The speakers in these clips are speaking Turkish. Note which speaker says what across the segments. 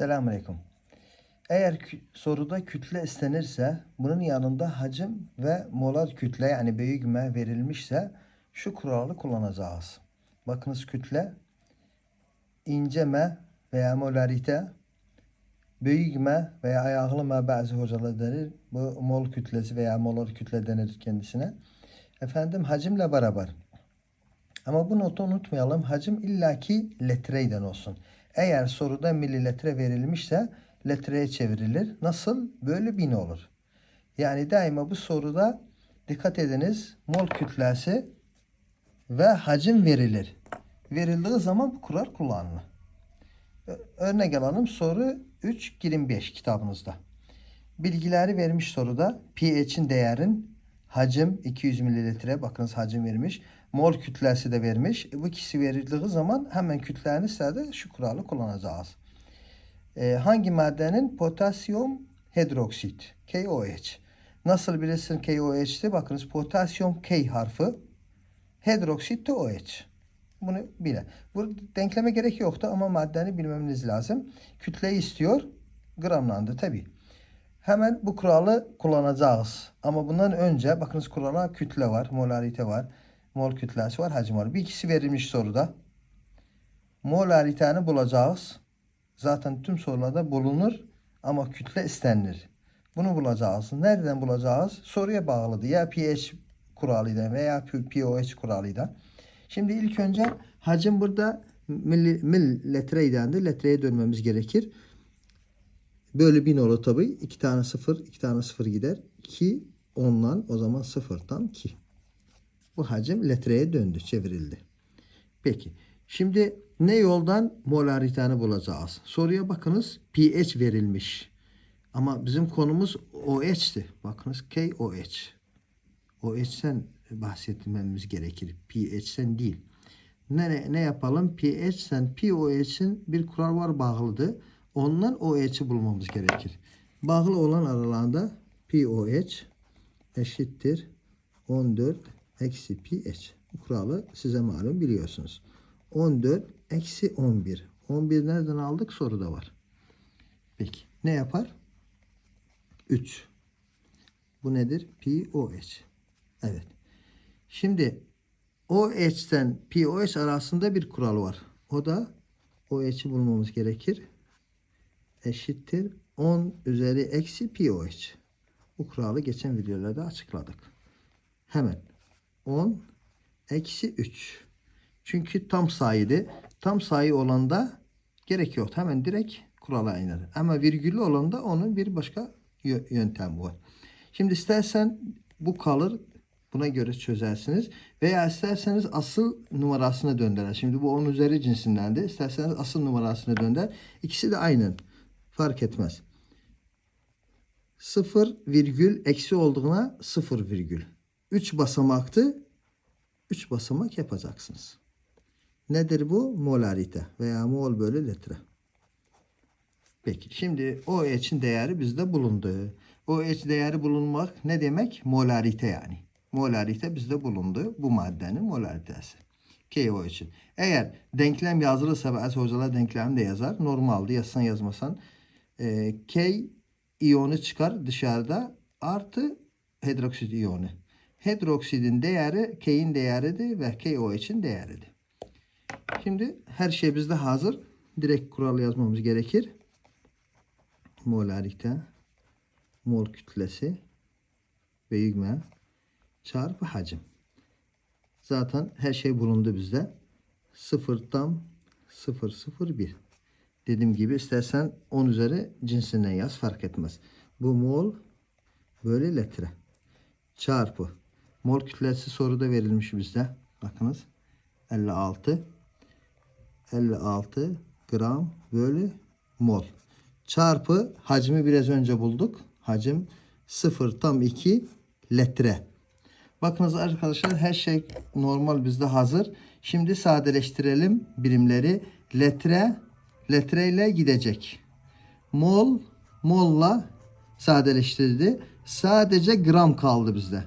Speaker 1: Selamünaleyküm. Eğer soruda kütle istenirse bunun yanında hacim ve molar kütle yani büyüme verilmişse şu kuralı kullanacağız. Bakınız kütle inceme veya molarite büyüme veya ayağlıma bazı hocalar denir. Bu mol kütlesi veya molar kütle denir kendisine. Efendim hacimle beraber. Ama bu notu unutmayalım. Hacim illaki letreyden olsun. Eğer soruda mililitre verilmişse letreye çevrilir. Nasıl? Böyle bin olur. Yani daima bu soruda dikkat ediniz. Mol kütlesi ve hacim verilir. Verildiği zaman bu kural kullanılır. Örnek alalım. Soru 3.25 kitabınızda. Bilgileri vermiş soruda pH'in değerin hacim 200 mililitre bakınız hacim vermiş. Mol kütlesi de vermiş. Bu ikisi verildiği zaman hemen kütlenin istedi şu kuralı kullanacağız. E, hangi maddenin potasyum hidroksit KOH. Nasıl bilirsin KOH'ti? Bakınız potasyum K harfi hidroksit de OH. Bunu bile. Bu denkleme gerek yoktu ama maddeni bilmemiz lazım. Kütleyi istiyor. Gramlandı tabi. Hemen bu kuralı kullanacağız. Ama bundan önce bakınız kurala kütle var, molarite var, mol kütlesi var, hacim var. Bir ikisi verilmiş soruda. Molariteni bulacağız. Zaten tüm sorularda bulunur ama kütle istenilir. Bunu bulacağız. Nereden bulacağız? Soruya bağlıdır. Ya pH kuralıyla veya pOH kuralıyla. Şimdi ilk önce hacim burada milli, mililitreydendi. Litreye dönmemiz gerekir. Böyle bin olur tabi. İki tane sıfır, iki tane sıfır gider. 2 ondan o zaman sıfırdan 2. Bu hacim litreye döndü, çevrildi. Peki. Şimdi ne yoldan molariteni bulacağız? Soruya bakınız. pH verilmiş. Ama bizim konumuz OH'ti. Bakınız KOH. OH'ten bahsetmemiz gerekir. pH'ten değil. Ne, ne yapalım? pH'ten pOH'in bir kural var bağlıdır. Ondan OH'i bulmamız gerekir. Bağlı olan aralarında pOH eşittir 14 eksi pH. Bu kuralı size malum biliyorsunuz. 14 eksi 11. 11 nereden aldık? Soruda var. Peki. Ne yapar? 3. Bu nedir? pOH. Evet. Şimdi OH'ten pOH arasında bir kural var. O da OH'i bulmamız gerekir. Eşittir 10 üzeri eksi pOH. Bu kuralı geçen videolarda açıkladık. Hemen 10 eksi 3. Çünkü tam sayıydı. Tam sayı olanda gerek yok. Hemen direkt kurala iner. Ama virgüllü olanda onun bir başka yö- yöntemi var. Şimdi istersen bu kalır. Buna göre çözersiniz. Veya isterseniz asıl numarasını döndürün. Şimdi bu 10 üzeri cinsinden de. İsterseniz asıl numarasını dönder. İkisi de aynı. Fark etmez. 0 virgül eksi olduğuna 0 virgül. 3 basamaktı. 3 basamak yapacaksınız. Nedir bu? Molarite veya mol bölü litre. Peki şimdi OH'in değeri bizde bulundu. OH değeri bulunmak ne demek? Molarite yani. Molarite bizde bulundu. Bu maddenin molaritesi. KOH'in. Eğer denklem yazılırsa bazı hocalar denklem de yazar. Normalde yazsan yazmasan. e, K iyonu çıkar dışarıda artı hidroksit iyonu. Hidroksidin değeri K'in değeridir ve KOH'in değeridir. Şimdi her şey bizde hazır. Direkt kural yazmamız gerekir. Molarite, mol kütlesi, büyüme çarpı hacim. Zaten her şey bulundu bizde. 0 tam 001. Dediğim gibi istersen 10 üzeri cinsinden yaz fark etmez. Bu mol böyle litre. Çarpı. Mol kütlesi soruda verilmiş bizde. Bakınız. 56. 56 gram bölü mol. Çarpı hacmi biraz önce bulduk. Hacim 0 tam 2 litre. Bakınız arkadaşlar her şey normal bizde hazır. Şimdi sadeleştirelim birimleri. Litre litre ile gidecek. Mol molla sadeleştirdi. Sadece gram kaldı bizde.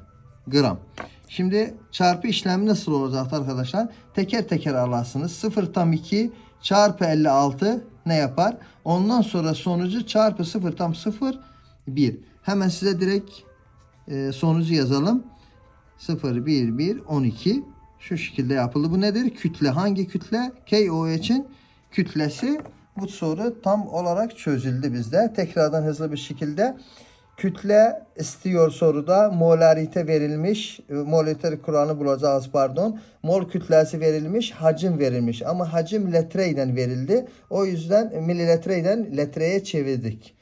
Speaker 1: Gram. Şimdi çarpı işlemi nasıl olacak arkadaşlar? Teker teker alarsınız. 0 tam 2 çarpı 56 ne yapar? Ondan sonra sonucu çarpı 0 tam 0 1. Hemen size direkt e, sonucu yazalım. 0 1 1 12 şu şekilde yapıldı. Bu nedir? Kütle. Hangi kütle? KOH'in kütlesi. Bu soru tam olarak çözüldü bizde. Tekrardan hızlı bir şekilde kütle istiyor soruda. Molarite verilmiş. e, Molarite kuralını bulacağız pardon. Mol kütlesi verilmiş. Hacim verilmiş. Ama hacim letreyle verildi. O yüzden mililitreyden letreye çevirdik.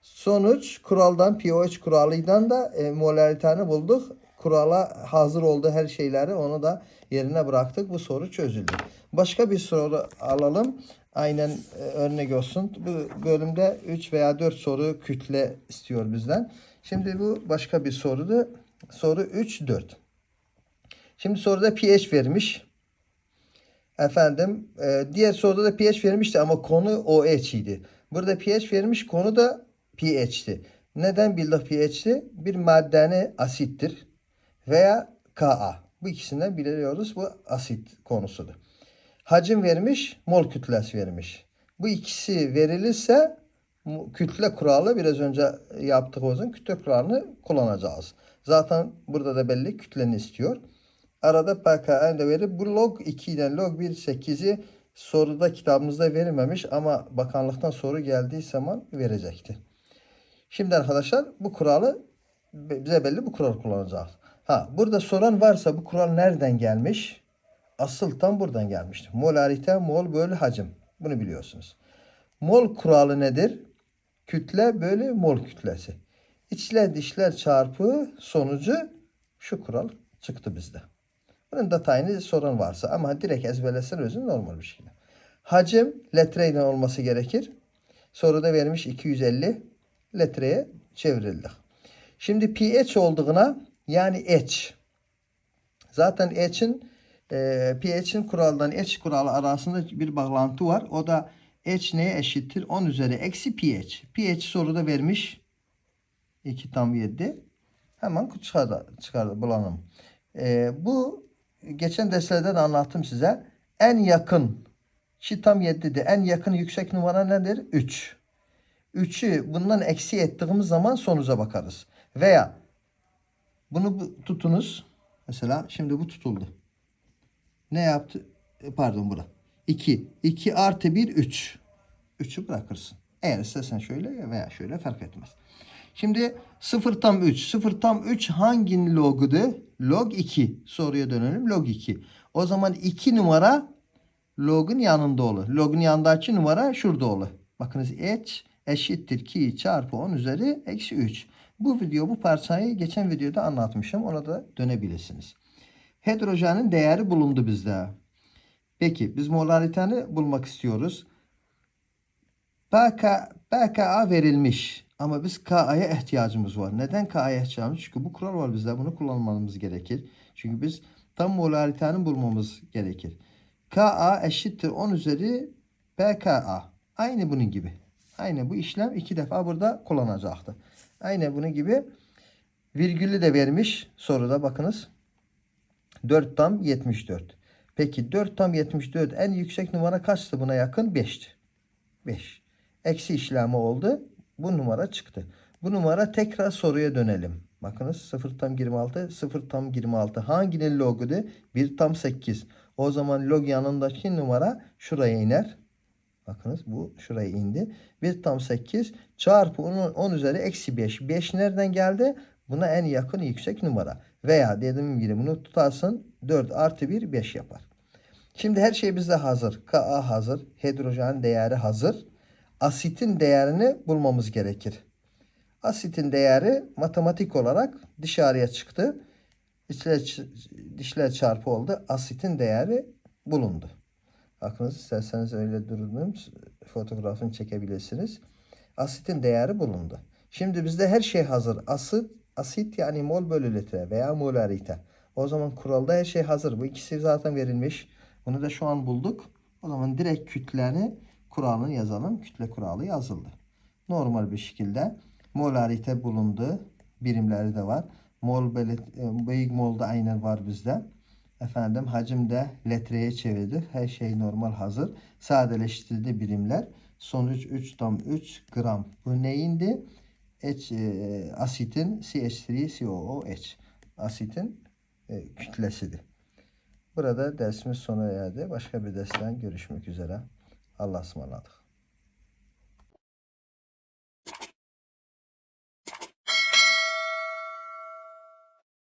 Speaker 1: Sonuç kuraldan pH kuralından da e, molariteni bulduk. Kurala hazır oldu her şeyleri onu da yerine bıraktık. Bu soru çözüldü. Başka bir soru alalım. Aynen e, örnek olsun. Bu bölümde 3 veya 4 soru kütle istiyor bizden. Şimdi bu başka bir sorudu. Soru 3 4. Şimdi soruda pH vermiş. Efendim e, diğer soruda da pH vermişti ama konu OH idi. Burada pH vermiş konu da pH'ti. Neden bildik pH'ti? Bir maddenin asittir veya Ka. Bu ikisinden biliyoruz bu asit konusudur. Hacim vermiş, mol kütlesi vermiş. Bu ikisi verilirse kütle kuralı biraz önce yaptığımızın kütle kuralını kullanacağız. Zaten burada da belli kütleni istiyor. Arada pKn de verir. Bu log 2'den log 1 8'i soruda kitabımızda verilmemiş ama bakanlıktan soru geldiği zaman verecekti. Şimdi arkadaşlar bu kuralı bize belli bu kural kullanacağız. Ha burada soran varsa bu kural nereden gelmiş? Asıl tam buradan gelmiştir. Molarite, mol bölü hacim. Bunu biliyorsunuz. Mol kuralı nedir? Kütle bölü mol kütlesi. İçler dişler çarpı sonucu şu kural çıktı bizde. Bunun detayını soran varsa ama direkt ezberlesen özün normal bir şekilde. Hacim letreyle olması gerekir. Soruda vermiş 250 litreye çevrildi. Şimdi pH olduğuna yani H. Zaten H'in e, pH'in kuraldan H kuralı arasında bir bağlantı var. O da H neye eşittir? 10 üzeri eksi pH. pH soruda vermiş. 2 tam 7. Hemen çıkardı, çıkardı bulalım. E, bu geçen derslerde de anlattım size. En yakın Şi tam 7'de en yakın yüksek numara nedir? 3. 3'ü bundan eksi ettiğimiz zaman sonuca bakarız. Veya bunu bu- tutunuz. Mesela şimdi bu tutuldu. Ne yaptı? E, Pardon bura. 2. 2 artı 1 3. 3'ü bırakırsın. Eğer istersen şöyle veya şöyle fark etmez. Şimdi 0 tam 3. 0 tam 3 hangi logudu? Log 2. Soruya dönelim. Log 2. O zaman 2 numara log'un yanında olur. Log'un yanındaki numara şurada olur. Bakınız h eşittir 2 çarpı 10 üzeri eksi 3. Bu video bu parçayı geçen videoda anlatmışım. Ona da dönebilirsiniz. Hidrojenin değeri bulundu bizde. Peki biz molariteni bulmak istiyoruz. PK, pKa verilmiş. Ama biz Ka'ya ihtiyacımız var. Neden Ka'ya ihtiyacımız? Çünkü bu kural var bizde. Bunu kullanmamız gerekir. Çünkü biz tam molariteni bulmamız gerekir. Ka eşittir 10 üzeri pKa. Aynı bunun gibi. Aynı bu işlem iki defa burada kullanacaktı. Aynı bunun gibi virgülü de vermiş soruda bakınız. 4 tam 74. Peki 4 tam 74 en yüksek numara kaçtı buna yakın? 5'ti. 5. Eksi işlemi oldu. Bu numara çıktı. Bu numara tekrar soruya dönelim. Bakınız 0 tam 26, 0 tam 26. Hanginin logudu? 1 tam 8. O zaman log yanındaki numara şuraya iner. Bakınız bu şuraya indi. 1 tam 8 çarpı 10, 10 üzeri eksi 5. 5 nereden geldi? Buna en yakın yüksek numara. Veya dediğim gibi bunu tutarsın 4 artı 1 5 yapar. Şimdi her şey bizde hazır. Ka hazır. Hidrojen değeri hazır. Asitin değerini bulmamız gerekir. Asitin değeri matematik olarak dışarıya çıktı. İçler, dişler çarpı oldu. Asitin değeri bulundu. Bakınız isterseniz öyle durduğum fotoğrafını çekebilirsiniz. Asitin değeri bulundu. Şimdi bizde her şey hazır. Asit, asit yani mol bölü litre veya molarite. O zaman kuralda her şey hazır. Bu ikisi zaten verilmiş. Bunu da şu an bulduk. O zaman direkt kütleni kuralını yazalım. Kütle kuralı yazıldı. Normal bir şekilde molarite bulundu. Birimleri de var. Mol belit, e, büyük mol da aynen var bizde. Efendim hacim de litreye çevirdi. Her şey normal hazır. Sadeleştirildi birimler. Sonuç 3,3 gram. Bu neyindi? H e, asitin CH3COOH asitin e, kütlesidir. Burada dersimiz sona erdi. Başka bir dersten görüşmek üzere. Allah'a ısmarladık.